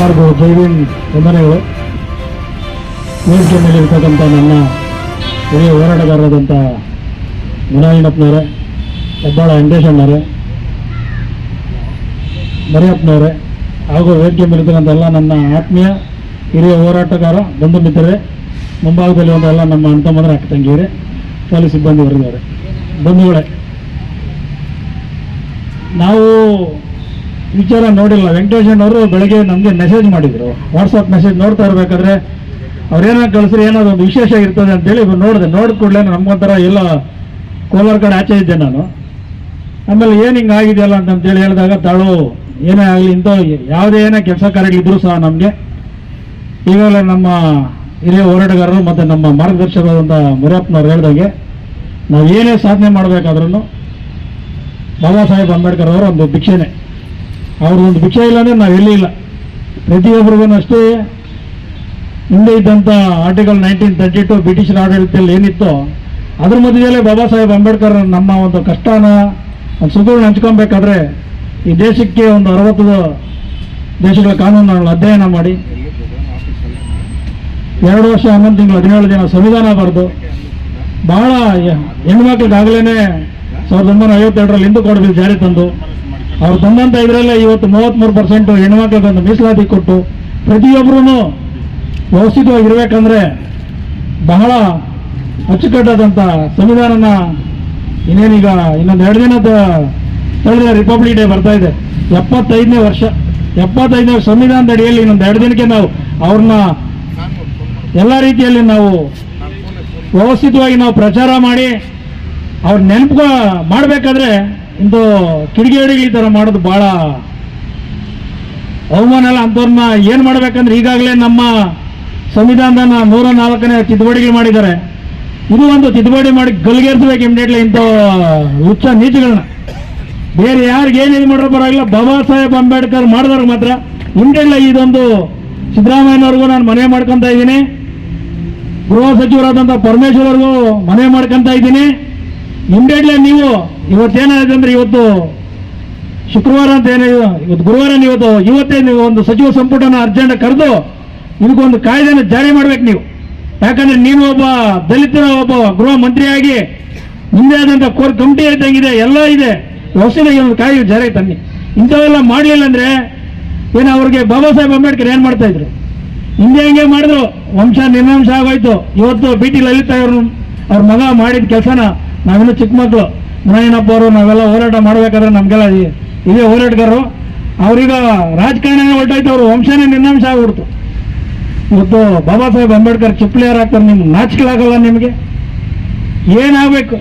ಎಲ್ಲರಿಗೂ ಜೈವಿನ್ ವಂದನೆಗಳು ವೇದಿಕೆ ಮೇಲೆ ಇರ್ತಕ್ಕಂಥ ನನ್ನ ಹಿರಿಯ ಹೋರಾಟಗಾರರಾದಂಥ ಮುನಾಯಣ್ಣಪ್ಪನವರೇ ಹೆಬ್ಬಾಳ ವೆಂಕಟೇಶಣ್ಣವರೇ ಮರಿಯಪ್ಪನವರೇ, ಹಾಗೂ ವೇದಿಕೆ ಮೇಲೆ ಇರ್ತಕ್ಕಂಥ ಎಲ್ಲ ನನ್ನ ಆತ್ಮೀಯ ಹಿರಿಯ ಹೋರಾಟಗಾರ ಬಂಧು ಮಿತ್ರರೇ ಮುಂಭಾಗದಲ್ಲಿ ಒಂದು ಎಲ್ಲ ನಮ್ಮ ಅಂತ ಮಂದ್ರೆ ಅಕ್ಕ ತಂಗಿಯರೇ, ಪೊಲೀಸ್ ಸಿಬ್ಬಂದಿ ವರ್ಗದವರೇ, ಬಂಧುಗಳೇ, ನಾವು ವಿಚಾರ ನೋಡಿಲ್ಲ. ವೆಂಕಟೇಶಣ್ಣವರು ಬೆಳಗ್ಗೆ ನಮಗೆ ಮೆಸೇಜ್ ಮಾಡಿದರು. ವಾಟ್ಸಪ್ ಮೆಸೇಜ್ ನೋಡ್ತಾ ಇರಬೇಕಾದ್ರೆ ಅವ್ರೇನೋ ಕಳಿಸ್ರಿ ಏನೋ ಒಂದು ವಿಶೇಷ ಇರ್ತದೆ ಅಂತೇಳಿ ನೋಡಿದೆ. ನೋಡಿದ ಕೂಡಲೇ ನಮ್ಗೊಂಥರ ಎಲ್ಲ ಕೋಲಾರ ಕಡೆ ಆಚೆ ಇದ್ದೆ ನಾನು. ಆಮೇಲೆ ಏನು ಹಿಂಗೆ ಆಗಿದೆಯಲ್ಲ ಅಂತಂತೇಳಿ ಹೇಳಿದಾಗ ತಾಳು, ಏನೇ ಆಗಲಿ ಇಂಥ ಯಾವುದೇ ಏನೇ ಕೆಲಸ ಕಾರ್ಯಗಳಿದ್ರು ಸಹ ನಮಗೆ. ಈಗಾಗಲೇ ನಮ್ಮ ಹಿರಿಯ ಹೋರಾಟಗಾರರು ಮತ್ತು ನಮ್ಮ ಮಾರ್ಗದರ್ಶಕರಾದಂಥ ಮುರಿಯಪ್ಪನವ್ರು ಹೇಳ್ದಂಗೆ ನಾವು ಏನೇ ಸಾಧನೆ ಮಾಡಬೇಕಾದ್ರೂ ಬಾಬಾ ಸಾಹೇಬ್ ಅಂಬೇಡ್ಕರ್ ಅವರ ಒಂದು ಭಿಕ್ಷೆನೆ. ಅವ್ರದ್ದೊಂದು ಭಿಕ್ಷೆ ಇಲ್ಲ ಅಂದರೆ ನಾವು ಎಲ್ಲಿ ಇಲ್ಲ. ಪ್ರತಿಯೊಬ್ಬರಿಗೂ ಅಷ್ಟೇ ಹಿಂದೆ ಇದ್ದಂಥ ಆರ್ಟಿಕಲ್ ನೈನ್ಟೀನ್ ತರ್ಟಿ ಟು ಬ್ರಿಟಿಷರ ಆಡಳಿತದಲ್ಲಿ ಏನಿತ್ತೋ ಅದ್ರ ಮಧ್ಯದಲ್ಲೇ ಬಾಬಾ ಸಾಹೇಬ್ ಅಂಬೇಡ್ಕರ್ ನಮ್ಮ ಒಂದು ಕಷ್ಟನ ಒಂದು ಸುಖಗಳನ್ನ ಹಂಚ್ಕೊಬೇಕಾದ್ರೆ ಈ ದೇಶಕ್ಕೆ ಒಂದು ಅರವತ್ತು ದೇಶಗಳ ಕಾನೂನುಗಳನ್ನು ಅಧ್ಯಯನ ಮಾಡಿ. ಎರಡು ವರ್ಷ, ಹನ್ನೊಂದು ತಿಂಗಳು, ಹದಿನೇಳು ದಿನ ಸಂವಿಧಾನ ಬರೆದು ಬಹಳ ಹೆಣ್ಮಕ್ಳಿಗಾಗಲೇ ಸಾವಿರದ ಒಂಬೈನೂರ ಐವತ್ತೆರಡರಲ್ಲಿ ಹಿಂದೂ ಕೋಡ್ ಬಿಲ್ ಜಾರಿ ತಂದು ಅವ್ರು ತಂದಂಥ ಇದರಲ್ಲೇ ಇವತ್ತು ಮೂವತ್ತ್ಮೂರು ಪರ್ಸೆಂಟು ಹೆಣ್ಮಕ್ಳಿಗೆ ಒಂದು ಮೀಸಲಾತಿ ಕೊಟ್ಟು ಪ್ರತಿಯೊಬ್ಬರೂ ವ್ಯವಸ್ಥಿತವಾಗಿರ್ಬೇಕಂದ್ರೆ ಬಹಳ ಅಚ್ಚುಕಟ್ಟಾದಂಥ ಸಂವಿಧಾನನ ಇನ್ನೇನೀಗ ಇನ್ನೊಂದು ಎರಡು ದಿನದ ತಳೆದ ರಿಪಬ್ಲಿಕ್ ಡೇ ಬರ್ತಾ ಇದೆ. ಎಪ್ಪತ್ತೈದನೇ ವರ್ಷ, ಎಪ್ಪತ್ತೈದನೇ ಸಂವಿಧಾನದ ಅಡಿಯಲ್ಲಿ ಇನ್ನೊಂದು ಎರಡು ದಿನಕ್ಕೆ ನಾವು ಅವ್ರನ್ನ ಎಲ್ಲ ರೀತಿಯಲ್ಲಿ ನಾವು ವ್ಯವಸ್ಥಿತವಾಗಿ ನಾವು ಪ್ರಚಾರ ಮಾಡಿ ಅವ್ರ ನೆನಪು ಮಾಡಬೇಕಾದ್ರೆ ಇಂದು ಕಿಡಿಗೇಡಿಗಳು ಈ ಥರ ಮಾಡೋದು ಭಾಳ ಅವಮಾನ ಅಲ್ಲ. ಅಂಥವ್ರನ್ನ ಏನು ಮಾಡಬೇಕಂದ್ರೆ ಈಗಾಗಲೇ ನಮ್ಮ ಸಂವಿಧಾನದ ನೂರ ನಾಲ್ಕನೇ ತಿದ್ದುಪಡಿಗಳು ಮಾಡಿದ್ದಾರೆ. ಇದು ಒಂದು ತಿದ್ದುಪಡಿ ಮಾಡಿ ಗಲ್ಗೇರ್ಸ್ಬೇಕು ಇಮಿಡಿಯೇಟ್ಲಿ ಇಂಥ ಉಚ್ಚ ನೀತಿಗಳನ್ನ. ಬೇರೆ ಯಾರಿಗೆ ಏನು ಇದು ಮಾಡ್ರೆ ಬರೋಲ್ಲ ಬಾಬಾ ಸಾಹೇಬ್ ಅಂಬೇಡ್ಕರ್ ಮಾಡಿದವ್ರಿಗೆ ಮಾತ್ರ. ಇಮಿಡಿಯೇಟ್ಲಿ ಇದೊಂದು ಸಿದ್ದರಾಮಯ್ಯನವ್ರಿಗೂ ನಾನು ಮನೆ ಮಾಡ್ಕೊತಾ ಇದ್ದೀನಿ. ಗೃಹ ಸಚಿವರಾದಂಥ ಪರಮೇಶ್ವರ್ ಅವ್ರಿಗೂ ಮನೆ ಮಾಡ್ಕೊತಾ ಇದ್ದೀನಿ. ಇಮಿಡಿಯೇಟ್ಲಿ ನೀವು? ಇವತ್ತೇನಾಗಿದೆ ಅಂದ್ರೆ ಇವತ್ತು ಶುಕ್ರವಾರ ಅಂತ ಏನೇ ಇವತ್ತು ಗುರುವಾರ ನೀವು ಇವತ್ತು, ಇವತ್ತೇ ನೀವು ಒಂದು ಸಚಿವ ಸಂಪುಟನ ಅರ್ಜೆಂಟ್ ಕರೆದು ಇದಕ್ಕೊಂದು ಕಾಯ್ದೆನ ಜಾರಿ ಮಾಡ್ಬೇಕು ನೀವು. ಯಾಕಂದ್ರೆ ನೀನು ಒಬ್ಬ ದಲಿತರ, ಒಬ್ಬ ಗೃಹ ಮಂತ್ರಿಯಾಗಿ ಮುಂದೆ ಆದಂಥ ಕೋರ್ ಕಮಿಟಿ ಇದ್ದಂಗಿದೆ, ಎಲ್ಲ ಇದೆ. ವ್ಯವಸ್ಥೆಗೆ ಒಂದು ಕಾಯ್ದೆ ಜಾರಿ ತನ್ನಿ ಇಂಥವೆಲ್ಲ ಮಾಡಲಿಲ್ಲ ಅಂದ್ರೆ ಏನು ಅವ್ರಿಗೆ ಬಾಬಾ ಸಾಹೇಬ್ ಅಂಬೇಡ್ಕರ್ ಏನು ಮಾಡ್ತಾ ಇದ್ರು? ಹಿಂದೆ ಹಿಂಗೆ ಮಾಡಿದ್ರು. ವಂಶ ನಿರ್ವಂಶ ಆಗೋಯ್ತು. ಇವತ್ತು ಬಿ ಟಿ ಲಲಿತಾ ಅವ್ರ ಅವ್ರ ಮಗ ಮಾಡಿದ ಕೆಲಸನ ನಾವೆಲ್ಲ ಚಿಕ್ಕ ಮಕ್ಕಳು. ಮುನಯ್ಯನಪ್ಪ ಅವರು ನಾವೆಲ್ಲ ಹೋರಾಟ ಮಾಡಬೇಕಾದ್ರೆ ನಮಗೆಲ್ಲ ಇದೇ ಹೋರಾಟಗಾರರು. ಅವ್ರೀಗ ರಾಜಕಾರಣನೇ ಹೊರಟಾಯ್ತು, ಅವರು ವಂಶನೇ ನಿರ್ನಾಂಶ ಆಗ್ಬಿಡ್ತು. ಇವತ್ತು ಬಾಬಾ ಸಾಹೇಬ್ ಅಂಬೇಡ್ಕರ್ ಚಿಪ್ಲಿಯರ್ ಆಗ್ತಾರೆ, ನಿಮ್ಗೆ ನಾಚಿಕೆಲಾಗಲ್ಲ ನಿಮಗೆ. ಏನಾಗಬೇಕು?